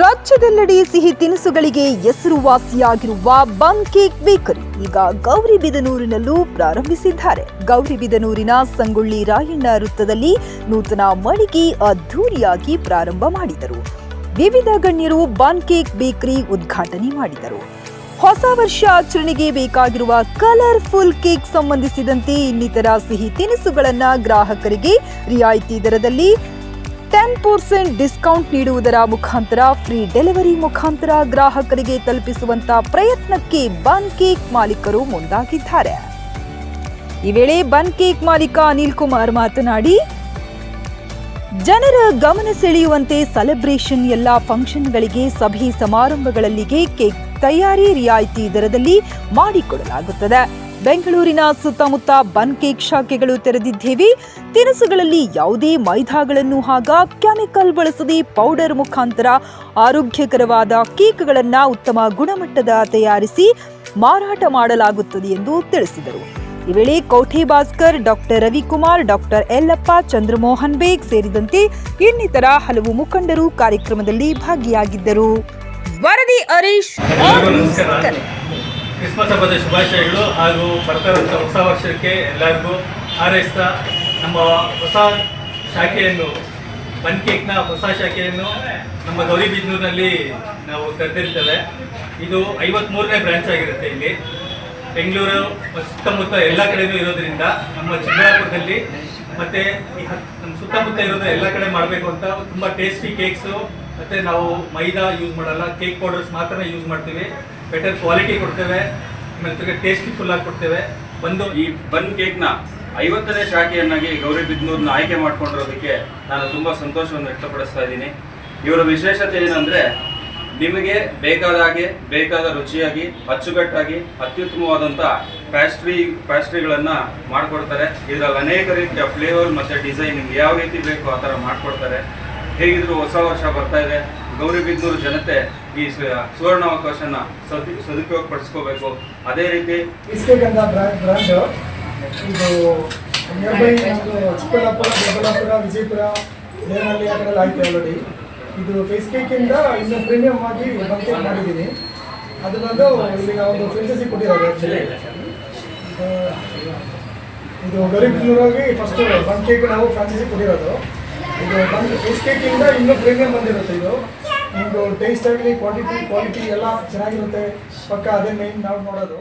ರಾಜ್ಯದೆಲ್ಲೆಡೆ ಸಿಹಿ ತಿನಿಸುಗಳಿಗೆ ಹೆಸರುವಾಸಿಯಾಗಿರುವ ಬನ್ cake bakery ಈಗ ಗೌರಿಬಿದನೂರಿನಲ್ಲೂ ಪ್ರಾರಂಭಿಸಿದ್ದಾರೆ. ಗೌರಿಬಿದನೂರಿನ ಸಂಗೊಳ್ಳಿ ರಾಯಣ್ಣ ವೃತ್ತದಲ್ಲಿ ನೂತನ ಮಳಿಗೆ ಅದ್ಧೂರಿಯಾಗಿ ಪ್ರಾರಂಭ ಮಾಡಿದರು. ವಿವಿಧ ಗಣ್ಯರು ಬನ್ ಕೇಕ್ ಬೇಕರಿ ಉದ್ಘಾಟನೆ ಮಾಡಿದರು. ಹೊಸ ವರ್ಷ ಆಚರಣೆಗೆ ಬೇಕಾಗಿರುವ ಕಲರ್ಫುಲ್ ಕೇಕ್ ಸಂಬಂಧಿಸಿದಂತೆ ಇನ್ನಿತರ ಸಿಹಿ ತಿನಿಸುಗಳನ್ನು ಗ್ರಾಹಕರಿಗೆ ರಿಯಾಯಿತಿ ದರದಲ್ಲಿ ಟೆನ್ ಪರ್ಸೆಂಟ್ ಡಿಸ್ಕೌಂಟ್ ನೀಡುವುದರ ಮುಖಾಂತರ ಫ್ರೀ ಡೆಲಿವರಿ ಮುಖಾಂತರ ಗ್ರಾಹಕರಿಗೆ ತಲುಪಿಸುವಂತ ಪ್ರಯತ್ನಕ್ಕೆ ಬನ್ ಕೇಕ್ ಮಾಲೀಕರು ಮುಂದಾಗಿದ್ದಾರೆ. ಈ ವೇಳೆ ಬನ್ ಕೇಕ್ ಮಾಲೀಕ ಅನಿಲ್ ಕುಮಾರ್ ಮಾತನಾಡಿ, ಜನರ ಗಮನ ಸೆಳೆಯುವಂತೆ ಸೆಲೆಬ್ರೇಷನ್ ಎಲ್ಲ ಫಂಕ್ಷನ್ಗಳಿಗೆ ಸಭೆ ಸಮಾರಂಭಗಳಲ್ಲಿಗೆ ಕೇಕ್ ತಯಾರಿ ರಿಯಾಯಿತಿ ದರದಲ್ಲಿ ಮಾಡಿಕೊಡಲಾಗುತ್ತದೆ. ಬೆಂಗಳೂರಿನ ಸುತ್ತಮುತ್ತ ಬನ್ ಕೇಕ್ ಶಾಖೆಗಳು ತೆರೆದಿದ್ದೇವೆ. ತಿನಿಸುಗಳಲ್ಲಿ ಯಾವುದೇ ಮೈದಾಗಳನ್ನು ಹಾಗ ಕೆಮಿಕಲ್ ಬಳಸದೆ ಪೌಡರ್ ಮುಖಾಂತರ ಆರೋಗ್ಯಕರವಾದ ಕೇಕ್ಗಳನ್ನು ಉತ್ತಮ ಗುಣಮಟ್ಟದ ತಯಾರಿಸಿ ಮಾರಾಟ ಮಾಡಲಾಗುತ್ತದೆ ಎಂದು ತಿಳಿಸಿದರು. ಈ ವೇಳೆ ಕೋಠೆ ಭಾಸ್ಕರ್ ಡಾಕ್ಟರ್ ರವಿಕುಮಾರ್ ಡಾಕ್ಟರ್ ಯಲ್ಲಪ್ಪ ಚಂದ್ರಮೋಹನ್ ಬೇಗ್ ಸೇರಿದಂತೆ ಇನ್ನಿತರ ಹಲವು ಮುಖಂಡರು ಕಾರ್ಯಕ್ರಮದಲ್ಲಿ ಭಾಗಿಯಾಗಿದ್ದರು. ವರದಿ ಹರೀಶ್. ಕ್ರಿಸ್ಮಸ್ ಹಬ್ಬದ ಶುಭಾಶಯಗಳು ಹಾಗೂ ಬರ್ತಾರಂಥ ಹೊಸ ವರ್ಷಕ್ಕೆ ಎಲ್ಲರಿಗೂ ಹಾರೈಸ್ತಾ ನಮ್ಮ ಹೊಸ ಶಾಖೆಯನ್ನು ಬನ್ ಕೇಕ್ನ ಹೊಸ ಶಾಖೆಯನ್ನು ನಮ್ಮ ಗೌರಿಬಿದ್ನೂರಿನಲ್ಲಿ ನಾವು ತೆರೆದಿರ್ತೇವೆ. ಇದು ಐವತ್ತ್ಮೂರನೇ ಬ್ರಾಂಚ್ ಆಗಿರುತ್ತೆ ಇಲ್ಲಿ. ಬೆಂಗಳೂರು ಸುತ್ತಮುತ್ತ ಎಲ್ಲ ಕಡೆಯೂ ಇರೋದ್ರಿಂದ ನಮ್ಮ ಚಿಕ್ಕಬಳ್ಳಾಪುರದಲ್ಲಿ ಮತ್ತು ಈ ನಮ್ಮ ಸುತ್ತಮುತ್ತ ಇರೋದು ಎಲ್ಲ ಕಡೆ ಮಾಡಬೇಕು ಅಂತ ತುಂಬ ಟೇಸ್ಟಿ ಕೇಕ್ಸು ಮತ್ತು ನಾವು ಮೈದಾ ಯೂಸ್ ಮಾಡಲ್ಲ ಕೇಕ್ ಪೌಡರ್ಸ್ ಮಾತ್ರ ಯೂಸ್ ಮಾಡ್ತೀವಿ. ಬೆಟರ್ ಕ್ವಾಲಿಟಿ ಕೊಡ್ತೇವೆ ಮತ್ತು ಟೇಸ್ಟಿ ಫುಲ್ ಆಗಿ ಕೊಡ್ತೇವೆ. ಬಂದು ಈ ಬನ್ ಕೇಕ್ನ ಐವತ್ತನೇ ಶಾಖೆಯನ್ನಾಗಿ ಗೌರಿ ಬಿದ್ನೂರ್ನ ಆಯ್ಕೆ ಮಾಡ್ಕೊಂಡಿರೋದಕ್ಕೆ ನಾನು ತುಂಬ ಸಂತೋಷವನ್ನು ವ್ಯಕ್ತಪಡಿಸ್ತಾ ಇದ್ದೀನಿ. ಇವರ ವಿಶೇಷತೆ ಏನಂದರೆ, ನಿಮಗೆ ಬೇಕಾದ ಹಾಗೆ, ಬೇಕಾದ ರುಚಿಯಾಗಿ, ಅಚ್ಚುಕಟ್ಟಾಗಿ ಅತ್ಯುತ್ತಮವಾದಂಥ ಪ್ಯಾಸ್ಟ್ರಿ ಪ್ಯಾಸ್ಟ್ರಿಗಳನ್ನು ಮಾಡಿಕೊಡ್ತಾರೆ. ಇದರಲ್ಲಿ ಅನೇಕ ರೀತಿಯ ಫ್ಲೇವರ್ ಮತ್ತು ಡಿಸೈನ್ ನಿಮ್ಗೆ ಯಾವ ರೀತಿ ಬೇಕು ಆ ಥರ ಮಾಡಿಕೊಡ್ತಾರೆ. ಹೇಗಿದ್ರು ಹೊಸ ವರ್ಷ ಬರ್ತಾ ಇದೆ. ಗೌರಿಬಿದನೂರು ಜನತೆ ಈ ಸುವರ್ಣ ಸುವರ್ಣಾವಕಾಶನ ಸದು ಸದುಪಯೋಗ ಪಡಿಸ್ಕೋಬೇಕು ಅದೇ ರೀತಿ ಅಂತ ಬ್ರ್ಯಾಂಡ್ ಇದು ನಿಯರ್ ಬೈ ನಮ್ಮದು ಚಿಕ್ಕಬಳ್ಳಾಪುರ, ದೊಡ್ಡಬಳ್ಳಾಪುರ, ವಿಜಯಪುರ ದೇವನಹಳ್ಳಿ ಆ ಕಡೆ ಆಯ್ತು ಆಲ್ರೆಡಿ ಇದು ಫೇಸ್ ಕೇಕಿಂದ ಇನ್ನು ಪ್ರೀಮಿಯಂ ಆಗಿ ಬಂಕೇಕ್ ಮಾಡಿದ್ದೀನಿ. ಅದು ಬಂದು ಇಲ್ಲಿ ನಾವು ಫ್ರೆಂಚಸಿ ಕೊಟ್ಟಿರೋದು ಆ್ಯಕ್ಚುಲಿ ಇದು ಗರೀಬ್ನೂರಾಗಿ ಫಸ್ಟ್ ಬನ್ ಕೇಕ್ ನಾವು ಫ್ರಾಂಚೈಸಿ ಕೊಟ್ಟಿರೋದು. ಇದು ಬಂದು ಫೇಸ್ ಕೇಕಿಂದ ಇನ್ನೂ ಪ್ರೀಮಿಯಂ ಬಂದಿರುತ್ತೆ ಇದು. ನಿಮ್ಮದು ಟೇಸ್ಟ್ ಆಗಲಿ ಕ್ವಾಂಟಿಟಿ ಕ್ವಾಲಿಟಿ ಎಲ್ಲ ಚೆನ್ನಾಗಿರುತ್ತೆ. ಪಕ್ಕ ಅದೇ ಮೇನ್ ನಾವು ನೋಡೋದು.